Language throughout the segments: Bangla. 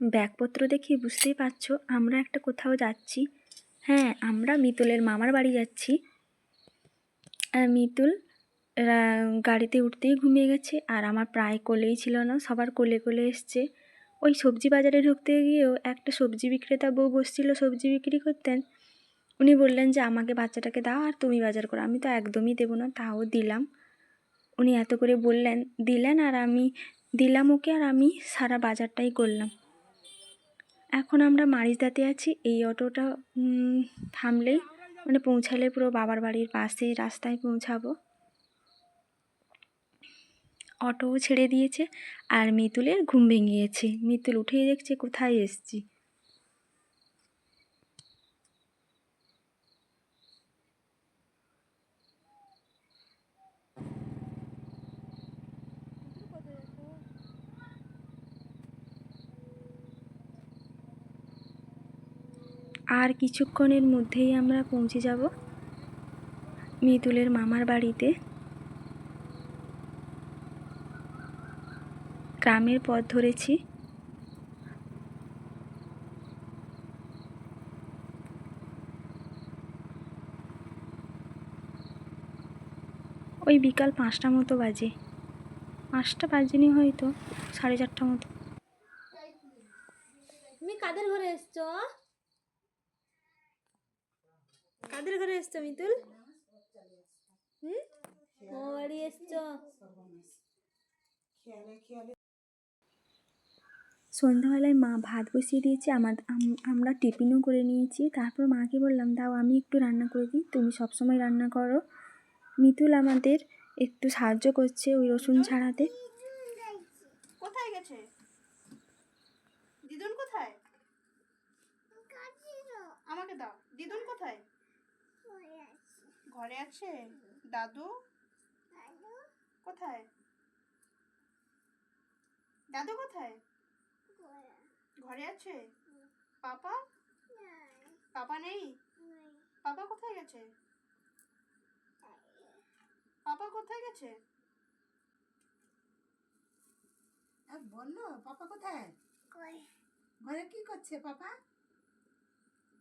ব্যাগপত্র দেখি বুঝতেই পারছ, আমরা একটা কোথাও যাচ্ছি। হ্যাঁ আমরা মিতুলের মামার বাড়ি যাচ্ছি। মিতুল গাড়িতে উঠতেই ঘুমিয়ে গেছে, আর আমার প্রায় কোলেই ছিল না, সবার কোলে কোলে এসছে। ওই সবজি বাজারে ঢুকতে গিয়েও একটা সবজি বিক্রেতা বউ বসছিল সবজি বিক্রি করতেন উনি বললেন যে, আমাকে বাচ্চাটাকে দাও আর তুমি বাজার করো, আমি তো একদমই দেবো না, তাও দিলাম। উনি এত করে বললেন, দিলেন আর আমি, দিলাম ওকে আর আমি সারা বাজারটাই করলাম। এখন আমরা মারিদাতে আছি, এই অটোটা থামলেই মানে পৌঁছালে পুরো বাবার বাড়ির পাশে রাস্তায় পৌঁছাবো। অটোও ছেড়ে দিয়েছে, আর মিতুলের ঘুম ভেঙে গিয়েছে মিতুল উঠেই দেখছে, কোথায় এসছি? আর কিছুক্ষণের মধ্যেই আমরা পৌঁছে যাব মিতুলের মামার বাড়িতে। গ্রামের পথ ধরেছি। ওই বিকাল পাঁচটা মতো বাজে। পাঁচটা বাজেনি হয়তো, সাড়ে চারটা মতো। তুমি কাদের ঘরে এসছো? কাদের ঘরে এসছো মিতুল? হুম? ও বাড়ি এসছো? সন্ধ্যাবেলায় মা ভাত বসিয়ে দিয়েছে আমার আমরা টিফিনও করে নিয়েছি। তারপর মাকে বললাম দাও আমি একটু রান্না করে দিই তুমি সবসময় রান্না করো। মিতুল আমাদের একটু সাহায্য করছে ওই রসুন ছাড়াতে। কোথায় গেছে? দিদুন কোথায়? আমাকে দাও দিদুন কোথায়? ঘরে আছে? দাদু? কোথায়? দাদু কোথায়? ঘরে। আছে? পাপা? পাপা নেই? পাপা কোথায় গেছে? পাপা কোথায় গেছে? আর বলল পাপা কোথায়? ঘরে। কি করছে পাপা?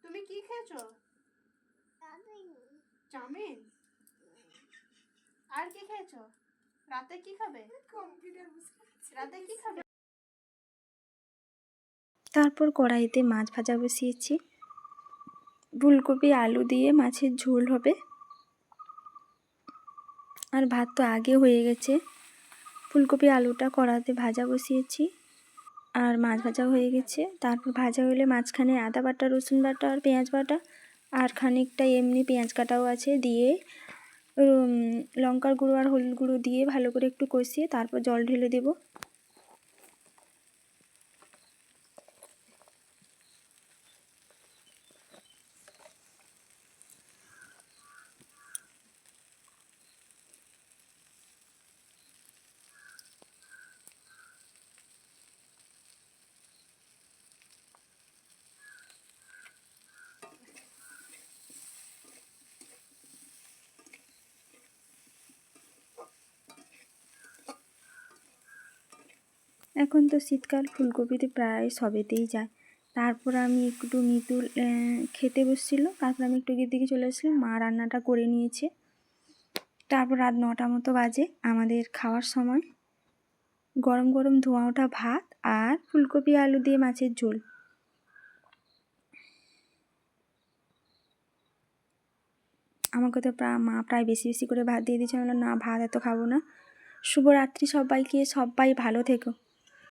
তুমি কি খেয়েছো? চাউমিন? আর কি খেয়েছো? রাতে কি খাবে। রাতে কি খাবে? তারপর কড়াইতে মাছ ভাজা বসিয়েছি। ফুলকপি আলু দিয়ে মাছের ঝোল হবে। আর ভাত তো আগে হয়ে গেছে। ফুলকপি আলুটা কড়াতে ভাজা বসিয়েছি। আর মাছ ভাজা হয়ে গেছে। তারপর ভাজা হলে মাঝখানে আদা বাটা রসুন বাটা আর পেঁয়াজ বাটা আর খানিকটা এমনি পেঁয়াজ কাটাও আছে দিয়ে লঙ্কার গুঁড়ো আর হলুদ গুঁড়ো দিয়ে ভালো করে একটু কষিয়ে তারপর জল ঢেলে দেবো। এখন তো শীতকাল ফুলকপিতে প্রায় সবেতেই যায়। তারপর আমি একটু মিতুল খেতে বসছিলো। তারপর আমি একটু দিকে চলে আসলাম। মা রান্নাটা করে নিয়েছে। তারপর রাত নটা মতো বাজে আমাদের খাওয়ার সময়। গরম গরম ধোঁয়া ওঠা ভাত আর ফুলকপি, আলু দিয়ে মাছের ঝোল। আমাকে তো প্রায় মা প্রায় বেশি বেশি করে ভাত দিয়ে দিয়েছে। আমি না, ভাত এত খাব না। শুভরাত্রি সবাইকে, সবাই ভালো থেকো।